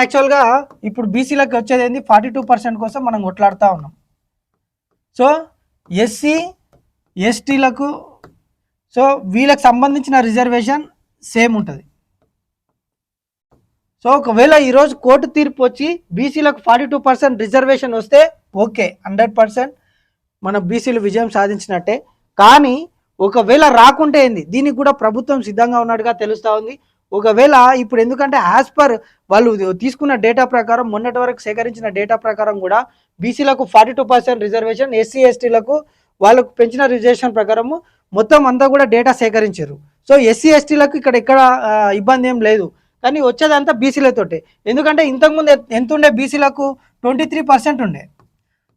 యాక్చువల్గా ఇప్పుడు బీసీలకు వచ్చేది ఏంది? ఫార్టీ టూ పర్సెంట్ కోసం మనం కొట్లాడుతూ ఉన్నాం. సో ఎస్సీ ఎస్టీలకు సో వీళ్ళకి సంబంధించిన రిజర్వేషన్ సేమ్ ఉంటుంది. సో ఒకవేళ ఈరోజు కోర్టు తీర్పు వచ్చి బీసీలకు ఫార్టీ టూ పర్సెంట్ రిజర్వేషన్ వస్తే ఓకే హండ్రెడ్ పర్సెంట్ మన బీసీలు విజయం సాధించినట్టే. కానీ ఒకవేళ రాకుంటే ఏంది? దీనికి కూడా ప్రభుత్వం సిద్ధంగా ఉన్నట్టుగా తెలుస్తూ ఉంది. ఒకవేళ ఇప్పుడు ఎందుకంటే యాజ్ పర్ వాళ్ళు తీసుకున్న డేటా ప్రకారం మొన్నటి వరకు సేకరించిన డేటా ప్రకారం కూడా బీసీలకు forty two percent reservation SC ఎస్టీలకు వాళ్ళకు పెంచిన రిజర్వేషన్ ప్రకారము మొత్తం అంతా కూడా డేటా సేకరించారు. సో ఎస్సీ ఎస్టీలకు ఇక్కడ ఎక్కడ ఇబ్బంది ఏం లేదు. కానీ వచ్చేదంతా బీసీలతోటే ఎందుకంటే ఇంతకుముందు ఎంత ఉండే బీసీలకు ట్వంటీ త్రీ పర్సెంట్ ఉండే.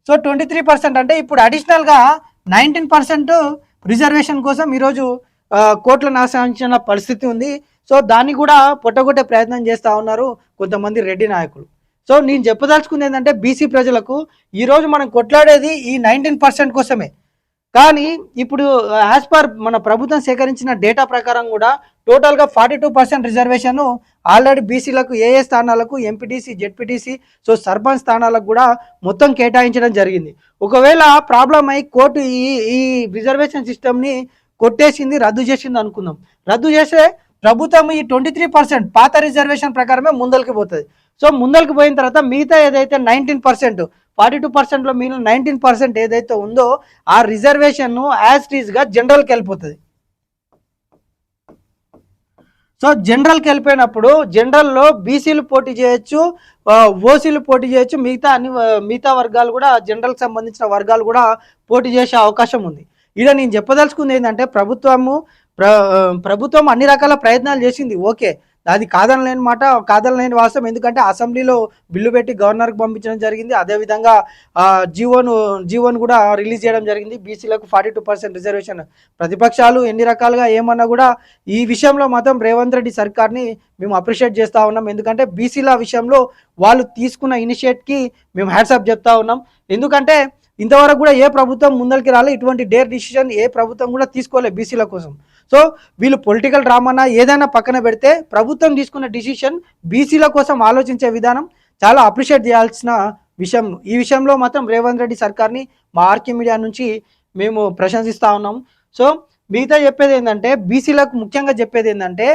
సో ట్వంటీ త్రీ పర్సెంట్ అంటే ఇప్పుడు అడిషనల్గా నైన్టీన్ పర్సెంట్ రిజర్వేషన్ కోసం ఈరోజు కోట్లను ఆశ్రయించిన పరిస్థితి ఉంది. సో దాన్ని కూడా పొట్టగొట్టే ప్రయత్నం చేస్తూ ఉన్నారు కొంతమంది రెడ్డి నాయకులు. సో నేను చెప్పదలుచుకుంది ఏంటంటే బీసీ ప్రజలకు ఈరోజు మనం కొట్లాడేది ఈ నైన్టీన్ పర్సెంట్ కోసమే. కానీ ఇప్పుడు యాజ్ పర్ మన ప్రభుత్వం సేకరించిన డేటా ప్రకారం కూడా టోటల్గా forty two percent reservation already బీసీలకు ఏఏ స్థానాలకు ఎంపీటీసీ జెడ్పీటీసీ సో సర్పంచ్ స్థానాలకు కూడా మొత్తం కేటాయించడం జరిగింది. ఒకవేళ ప్రాబ్లం అయి కోర్టు ఈ ఈ రిజర్వేషన్ సిస్టమ్ని కొట్టేసింది రద్దు చేసింది అనుకుందాం. రద్దు చేస్తే ప్రభుత్వం ఈ ట్వంటీ త్రీ పర్సెంట్ పాత రిజర్వేషన్ ప్రకారమే ముందలకి పోతుంది. సో ముందరికి పోయిన తర్వాత మిగతా ఏదైతే నైన్టీన్ పర్సెంట్ ఫార్టీ టూ పర్సెంట్లో మిగిలిన నైన్టీన్ పర్సెంట్ ఏదైతే ఉందో ఆ రిజర్వేషన్ యాజ్ టీజ్గా జనరల్కి వెళ్ళిపోతుంది. సో జనరల్కి వెళ్ళిపోయినప్పుడు జనరల్లో బీసీలు పోటీ చేయొచ్చు ఓసీలు పోటీ చేయొచ్చు మిగతా అన్ని మిగతా వర్గాలు కూడా జనరల్కి సంబంధించిన వర్గాలు కూడా పోటీ చేసే అవకాశం ఉంది. ఇక నేను చెప్పదలుచుకుంది ఏంటంటే ప్రభుత్వము ప్ర ప్రభుత్వం అన్ని రకాల ప్రయత్నాలు చేసింది. ఓకే అది కాదనలేని మాట కాదనలేని వాస్తవం. ఎందుకంటే అసెంబ్లీలో బిల్లు పెట్టి గవర్నర్కి పంపించడం జరిగింది. అదేవిధంగా జీవోను జీవోను కూడా రిలీజ్ చేయడం జరిగింది. బీసీలకు ఫార్టీ టూ పర్సెంట్ రిజర్వేషన్. ప్రతిపక్షాలు ఎన్ని రకాలుగా ఏమన్నా కూడా ఈ విషయంలో మాత్రం రేవంత్ రెడ్డి సర్కార్ని మేము అప్రిషియేట్ చేస్తూ ఉన్నాం. ఎందుకంటే బీసీల విషయంలో వాళ్ళు తీసుకున్న ఇనిషియేట్కి మేము హ్యాట్సాప్ చెప్తా ఉన్నాం. ఎందుకంటే ఇంతవరకు కూడా ఏ ప్రభుత్వం ముందరికి రాలే ఇటువంటి డేర్ డిసిషన్ ఏ ప్రభుత్వం కూడా తీసుకోలే బీసీల కోసం. సో వీళ్ళు పొలిటికల్ డ్రామానా ఏదైనా పక్కన పెడితే ప్రభుత్వం తీసుకున్న డిసిషన్ బీసీల కోసం ఆలోచించే విధానం చాలా అప్రిషియేట్ చేయాల్సిన విషయం. ఈ విషయంలో మాత్రం రేవంత్ రెడ్డి సర్కార్ని మా ఆర్కే మీడియా నుంచి మేము ప్రశంసిస్తూ ఉన్నాం. సో మిగతా చెప్పేది ఏంటంటే బీసీలకు ముఖ్యంగా చెప్పేది ఏంటంటే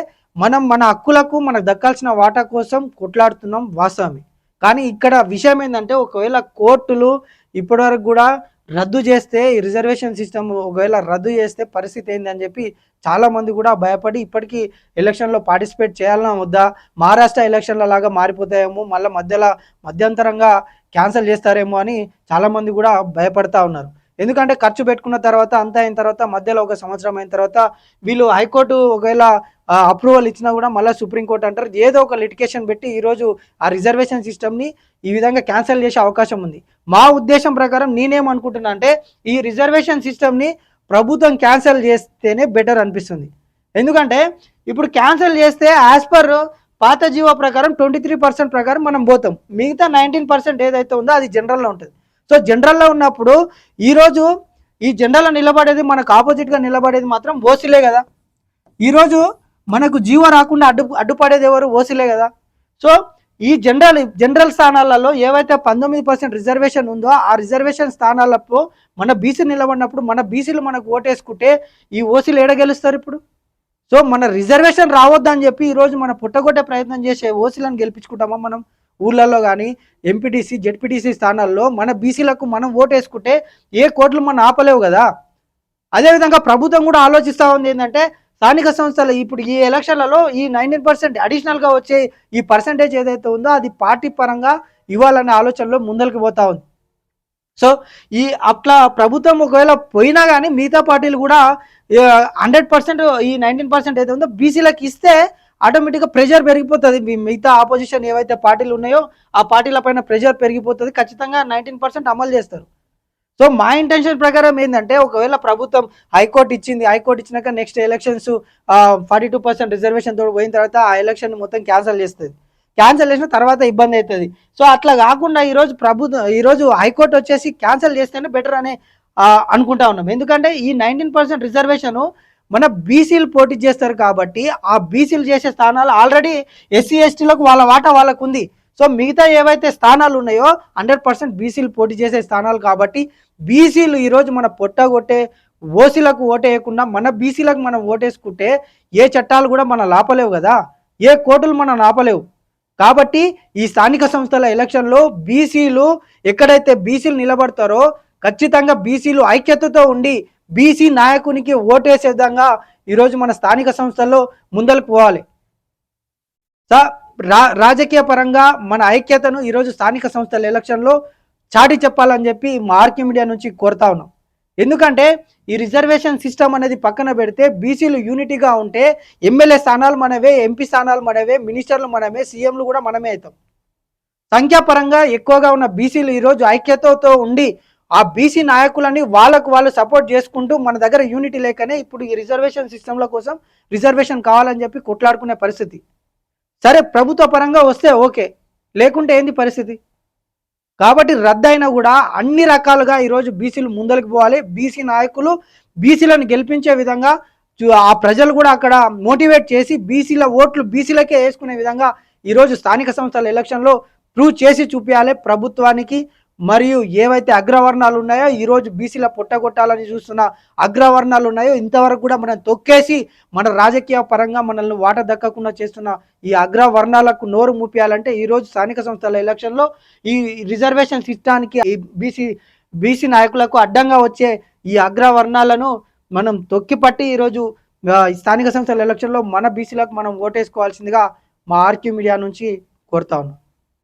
మనం మన హక్కులకు మనకు దక్కాల్సిన వాటా కోసం కొట్లాడుతున్నాం వాస్తవమే. కానీ ఇక్కడ విషయం ఏంటంటే ఒకవేళ కోర్టులు ఇప్పటివరకు కూడా రద్దు చేస్తే ఈ రిజర్వేషన్ సిస్టమ్ ఒకవేళ రద్దు చేస్తే పరిస్థితి ఏంది అని చెప్పి చాలామంది కూడా భయపడి ఇప్పటికీ ఎలక్షన్లో పార్టిసిపేట్ చేయాలన్నా వద్దా? మహారాష్ట్ర ఎలక్షన్ల లాగా మారిపోతాయేమో మళ్ళీ మధ్యలో మధ్యంతరంగా క్యాన్సిల్ చేస్తారేమో అని చాలా మంది కూడా భయపడతా ఉన్నారు. ఎందుకంటే ఖర్చు పెట్టుకున్న తర్వాత అంతా అయిన తర్వాత మధ్యలో ఒక సంవత్సరం అయిన తర్వాత వీళ్ళు హైకోర్టు ఒకవేళ అప్రూవల్ ఇచ్చినా కూడా మళ్ళీ సుప్రీంకోర్టు అంటారు. ఏదో ఒక లిటికేషన్ పెట్టి ఈరోజు ఆ రిజర్వేషన్ సిస్టమ్ని ఈ విధంగా క్యాన్సిల్ చేసే అవకాశం ఉంది. మా ఉద్దేశం ప్రకారం నేనేమనుకుంటున్నా అంటే ఈ రిజర్వేషన్ సిస్టమ్ని ప్రభుత్వం క్యాన్సిల్ చేస్తేనే బెటర్ అనిపిస్తుంది. ఎందుకంటే ఇప్పుడు క్యాన్సిల్ చేస్తే యాజ్ పర్ పాత జీవో ప్రకారం ట్వంటీ త్రీ పర్సెంట్ ప్రకారం మనం పోతాం. మిగతా నైన్టీన్ పర్సెంట్ ఏదైతే ఉందో అది జనరల్లో ఉంటుంది. సో జనరల్లో ఉన్నప్పుడు ఈరోజు ఈ జనరల్లో నిలబడేది మనకు ఆపోజిట్గా నిలబడేది మాత్రం ఓసీలే కదా. ఈరోజు మనకు జీవ రాకుండా అడ్డు అడ్డుపడేది ఎవరు? ఓసీలే కదా. సో ఈ జనరల్ జనరల్ స్థానాలలో ఏవైతే పంతొమ్మిది పర్సెంట్ రిజర్వేషన్ ఉందో ఆ రిజర్వేషన్ స్థానాలలో మన బీసీ నిలబడినప్పుడు మన బీసీలు మనకు ఓటేసుకుంటే ఈ ఓసీలు ఏడ గెలుస్తారు ఇప్పుడు? సో మన రిజర్వేషన్ రావద్దని చెప్పి ఈరోజు మన పుట్టగొట్టే ప్రయత్నం చేసే ఓసీలను గెలిపించుకుంటామా మనం? ఊళ్ళల్లో కానీ ఎంపీటీసీ జెడ్పీటీసీ స్థానాల్లో మన బీసీలకు మనం ఓటేసుకుంటే ఏ కోట్లు మనం ఆపలేవు కదా. అదేవిధంగా ప్రభుత్వం కూడా ఆలోచిస్తూ ఉంది ఏంటంటే స్థానిక సంస్థలు ఇప్పుడు ఈ ఎలక్షన్లలో ఈ నైన్టీన్ పర్సెంట్ అడిషనల్గా వచ్చే ఈ పర్సంటేజ్ ఏదైతే ఉందో అది పార్టీ పరంగా ఇవ్వాలనే ఆలోచనలో ముందరికి పోతా ఉంది. సో ఈ అట్లా ప్రభుత్వం ఒకవేళ పోయినా కానీ మిగతా పార్టీలు కూడా హండ్రెడ్ పర్సెంట్ ఈ నైన్టీన్ పర్సెంట్ ఏదైతే ఉందో బీసీలకు ఇస్తే ఆటోమేటిక్గా ప్రెషర్ పెరిగిపోతుంది. మిగతా ఆపోజిషన్ ఏవైతే పార్టీలు ఉన్నాయో ఆ పార్టీల పైన ప్రెషర్ పెరిగిపోతుంది. ఖచ్చితంగా నైన్టీన్ పర్సెంట్ అమలు చేస్తారు. సో మా ఇంటెన్షన్ ప్రకారం ఏంటంటే ఒకవేళ ప్రభుత్వం హైకోర్టు ఇచ్చింది హైకోర్టు ఇచ్చినాక next elections forty two percent reservation తోడు పోయిన తర్వాత ఆ ఎలక్షన్ మొత్తం క్యాన్సిల్ చేస్తుంది. క్యాన్సిల్ చేసిన తర్వాత ఇబ్బంది అవుతుంది సో అట్లా కాకుండా ఈరోజు ప్రభుత్వం ఈరోజు హైకోర్టు వచ్చేసి క్యాన్సిల్ చేస్తేనే బెటర్ అని అనుకుంటా ఉన్నాం. ఎందుకంటే ఈ నైన్టీన్ పర్సెంట్ రిజర్వేషన్ మన బీసీలు పోటీ చేస్తారు కాబట్టి ఆ బీసీలు చేసే స్థానాలు ఆల్రెడీ ఎస్సీ ఎస్టీలకు వాళ్ళ వాటా వాళ్ళకు ఉంది సో మిగతా ఏవైతే స్థానాలు ఉన్నాయో హండ్రెడ్ పర్సెంట్ బీసీలు పోటీ చేసే స్థానాలు కాబట్టి బీసీలు ఈరోజు మన పొట్టగొట్టే ఓసీలకు ఓటేయకుండా మన బీసీలకు మనం ఓటేసుకుంటే ఏ చట్టాలు కూడా మన లాపలేవు కదా. ఏ కోర్టులు మనం ఆపలేవు కాబట్టి ఈ స్థానిక సంస్థల ఎలక్షన్లో బీసీలు ఎక్కడైతే బీసీలు నిలబడతారో ఖచ్చితంగా బీసీలు ఐక్యతతో ఉండి బీసీ నాయకునికి ఓటేసే విధంగా ఈరోజు మన స్థానిక సంస్థల్లో ముందలకు పోవాలి. సార్ రా రాజకీయ పరంగా మన ఐక్యతను ఈరోజు స్థానిక సంస్థల ఎలక్షన్లో చాటి చెప్పాలని చెప్పి మా మీడియా నుంచి కోరుతా ఉన్నాం. ఎందుకంటే ఈ రిజర్వేషన్ సిస్టమ్ అనేది పక్కన పెడితే బీసీలు యూనిటీగా ఉంటే ఎమ్మెల్యే స్థానాలు మనవే ఎంపీ స్థానాలు మనవే మినిస్టర్లు మనమే సీఎంలు కూడా మనమే అవుతాం. సంఖ్యాపరంగా ఎక్కువగా ఉన్న బీసీలు ఈరోజు ఐక్యతతో ఉండి ఆ బీసీ నాయకులని వాళ్ళకు వాళ్ళు సపోర్ట్ చేసుకుంటూ మన దగ్గర యూనిటీ లేకనే ఇప్పుడు ఈ రిజర్వేషన్ సిస్టమ్ల కోసం రిజర్వేషన్ కావాలని చెప్పి కొట్లాడుకునే పరిస్థితి. సరే ప్రభుత్వ పరంగా వస్తే ఓకే. లేకుంటే ఏంది పరిస్థితి? కాబట్టి రద్దయినా కూడా అన్ని రకాలుగా ఈరోజు బీసీలు ముందరికి పోవాలి. బీసీ నాయకులు బీసీలను గెలిపించే విధంగా ఆ ప్రజలు కూడా అక్కడ మోటివేట్ చేసి బీసీల ఓట్లు బీసీలకే వేసుకునే విధంగా ఈరోజు స్థానిక సంస్థల ఎలక్షన్లో ప్రూవ్ చేసి చూపించాలి ప్రభుత్వానికి. మరియు ఏవైతే అగ్రవర్ణాలు ఉన్నాయో ఈరోజు బీసీల పొట్టగొట్టాలని చూస్తున్న అగ్రవర్ణాలు ఉన్నాయో ఇంతవరకు కూడా మనం తొక్కేసి మన రాజకీయ పరంగా మనల్ని వాట దక్కకుండా చేస్తున్న ఈ అగ్రవర్ణాలకు నోరు మూపియాలంటే ఈరోజు స్థానిక సంస్థల ఎలక్షన్లో ఈ రిజర్వేషన్ సిస్టానికి ఈ బీసీ బీసీ నాయకులకు అడ్డంగా వచ్చే ఈ అగ్రవర్ణాలను మనం తొక్కిపట్టి ఈరోజు స్థానిక సంస్థల ఎలక్షన్లో మన బీసీలకు మనం ఓటేసుకోవాల్సిందిగా మా ఆర్క్యూ మీడియా నుంచి కోరుతా ఉన్నాం.